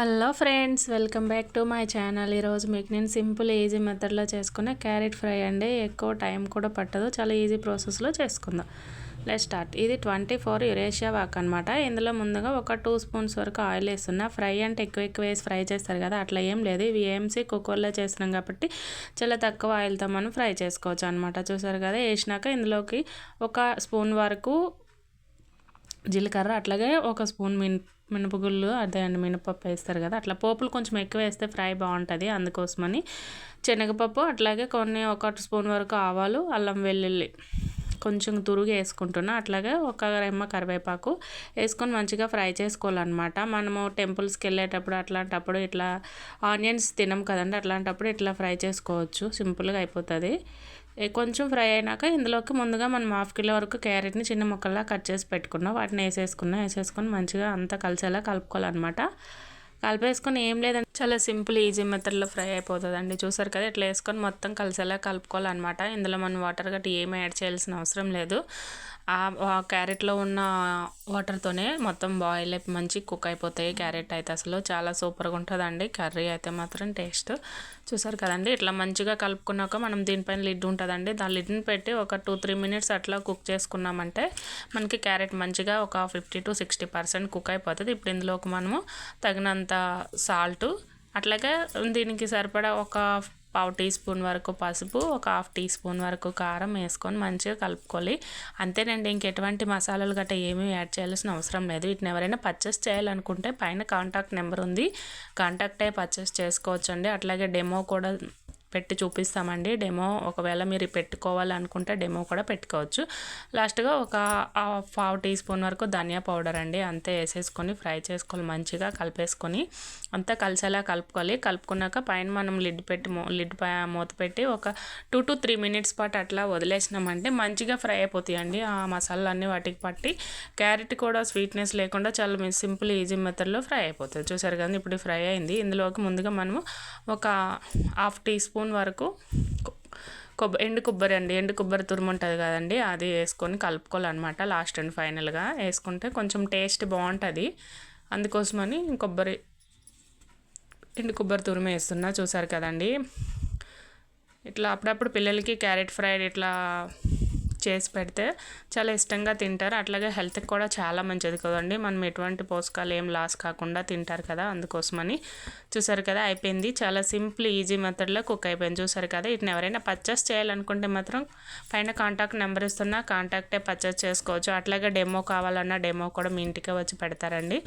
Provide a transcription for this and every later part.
Hello friends welcome back to my channel. ఈరోజు మీకు నేను సింపుల్ ఈజీ మెథడ్లో చేసుకునే క్యారెట్ ఫ్రై అండి. ఎక్కువ టైం కూడా పట్టదు. చాలా ఈజీ ప్రాసెస్లో చేసుకుందాం. లెట్ స్టార్ట్ ఇది ట్వంటీ ఫోర్ యురేషియా వాక్ అనమాట ఇందులో ముందుగా ఒక టూ స్పూన్స్ వరకు ఆయిల్ వేస్తున్నా. ఫ్రై అంటే ఎక్కువ ఎక్కువ వేసి ఫ్రై చేస్తారు కదా అట్లా ఏం లేదు. ఇవి ఏఎంసీ కుక్కర్లో చేస్తున్నాం కాబట్టి చాలా తక్కువ ఆయిల్తో మనం ఫ్రై చేసుకోవచ్చు అనమాట చూసారు కదా వేసినాక ఇందులోకి ఒక స్పూన్ వరకు జీలకర్ర అట్లాగే ఒక స్పూన్ మిన్ మినపగుళ్ళు అదే అండి మినపప్పు వేస్తారు కదా అట్లా పోపులు కొంచెం ఎక్కువ వేస్తే ఫ్రై బాగుంటుంది అందుకోసమని. శనగపప్పు అట్లాగే కొన్ని ఒక స్పూన్ వరకు ఆవాలు అల్లం వెల్లుల్లి కొంచెం తురుగు వేసుకుంటున్నా. అట్లాగే ఒక రెమ్మ కరివేపాకు వేసుకొని మంచిగా ఫ్రై చేసుకోవాలన్నమాట. మనము టెంపుల్స్కి వెళ్ళేటప్పుడు అట్లాంటప్పుడు ఇట్లా ఆనియన్స్ తినం కదండి అట్లాంటప్పుడు ఇట్లా ఫ్రై చేసుకోవచ్చు. సింపుల్గా అయిపోతుంది. కొంచెం ఫ్రై అయినాక ఇందులోకి ముందుగా మనం హాఫ్ కిలో వరకు క్యారెట్ని చిన్న ముక్కల్లా కట్ చేసి పెట్టుకున్నాం. వాటిని వేసేసుకున్నాం వేసేసుకొని మంచిగా అంతా కలిసేలా కలుపుకోవాలన్నమాట. కలిపేసుకొని ఏం లేదండి చాలా సింపుల్ ఈజీ మెథడ్లో ఫ్రై అయిపోతుందండి. చూసారు కదా ఇట్లా వేసుకొని మొత్తం కలిసేలా కలుపుకోవాలన్నమాట. ఇందులో మనం వాటర్ గట్టి ఏమి యాడ్ చేయాల్సిన అవసరం లేదు. ఆ క్యారెట్లో ఉన్న వాటర్తోనే మొత్తం బాయిల్ అయిపోయి మంచి కుక్ అయిపోతాయి క్యారెట్ అయితే అసలు. చాలా సూపర్గా ఉంటుందండి. కర్రీ అయితే మాత్రం టేస్ట్. చూసారు కదండి ఇట్లా మంచిగా కలుపుకున్నాక మనం దీనిపైన లిడ్ ఉంటుందండి. దాని లిడ్ని పెట్టి ఒక టూ త్రీ మినిట్స్ అట్లా కుక్ చేసుకున్నామంటే మనకి క్యారెట్ మంచిగా ఒక fifty to sixty percent cook అయిపోతుంది. ఇప్పుడు ఇందులోకి మనము తగినంత సాల్ట్ అట్లాగే దీనికి సరిపడా ఒక పావు టీ స్పూన్ వరకు పసుపు ఒక హాఫ్ టీ స్పూన్ వరకు కారం వేసుకొని మంచిగా కలుపుకోవాలి. అంతేనండి ఇంకెటువంటి మసాలాలు గట్రా ఏమీ యాడ్ చేయాల్సిన అవసరం లేదు. వీటిని ఎవరైనా పర్చేస్ చేయాలనుకుంటే పైన కాంటాక్ట్ నెంబర్ ఉంది. కాంటాక్ట్ అయ్యి పర్చేస్ చేసుకోవచ్చండి. అట్లాగే డెమో కూడా పెట్టి చూపిస్తామండి. డెమో ఒకవేళ మీరు పెట్టుకోవాలనుకుంటే డెమో కూడా పెట్టుకోవచ్చు. లాస్ట్గా ఒక పావు టీ స్పూన్ వరకు ధనియా పౌడర్ అండి. అంతే వేసేసుకొని ఫ్రై చేసుకోవాలి మంచిగా కలిపేసుకొని అంతా కలిసేలా కలుపుకోవాలి. కలుపుకున్నాక పైన మనం లిడ్ పెట్టి లిడ్ మూత పెట్టి ఒక టూ టు త్రీ మినిట్స్ పాటు అట్లా వదిలేసినామంటే మంచిగా ఫ్రై అయిపోతాయండి. ఆ మసాలాలన్నీ వాటికి పట్టి క్యారెట్ కూడా స్వీట్నెస్ లేకుండా చాలా సింపుల్ ఈజీ మెథడ్లో ఫ్రై అయిపోతుంది చూసారు కదా ఇప్పుడు ఫ్రై అయింది. ఇందులోకి ముందుగా మనము ఒక హాఫ్ టీ స్పూన్ స్పూన్ వరకు కొబ్బ ఎండు కొబ్బరి అండి. ఎండు కొబ్బరి తురుము ఉంటుంది కదండి అది వేసుకొని కలుపుకోవాలన్నమాట లాస్ట్ అండ్ ఫైనల్గా. వేసుకుంటే కొంచెం టేస్ట్ బాగుంటుంది అందుకోసమని కొబ్బరి ఎండు కొబ్బరి తురుము వేస్తున్నా. చూసారు కదండి. ఇట్లా అప్పుడప్పుడు పిల్లలకి క్యారెట్ ఫ్రైడ్ ఇట్లా చేసి పెడితే చాలా ఇష్టంగా తింటారు. అట్లాగే హెల్త్కి కూడా చాలా మంచిది కదండి. మనం ఎటువంటి పోషకాలు ఏం లాస్ కాకుండా తింటారు కదా అందుకోసమని. చూసారు కదా అయిపోయింది. చాలా సింపుల్ ఈజీ మెథడ్లో కుక్ అయిపోయింది. చూసారు కదా వీటిని ఎవరైనా పర్చేస్ చేయాలనుకుంటే మాత్రం పైన కాంటాక్ట్ నెంబర్ ఇస్తున్నా కాంటాక్టే పర్చేస్ చేసుకోవచ్చు. అట్లాగే డెమో కావాలన్నా డెమో కూడా మీ ఇంటికే వచ్చి పెడతారండి.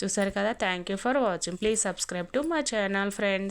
చూసారు కదా thank you for watching. Please subscribe to my channel friend.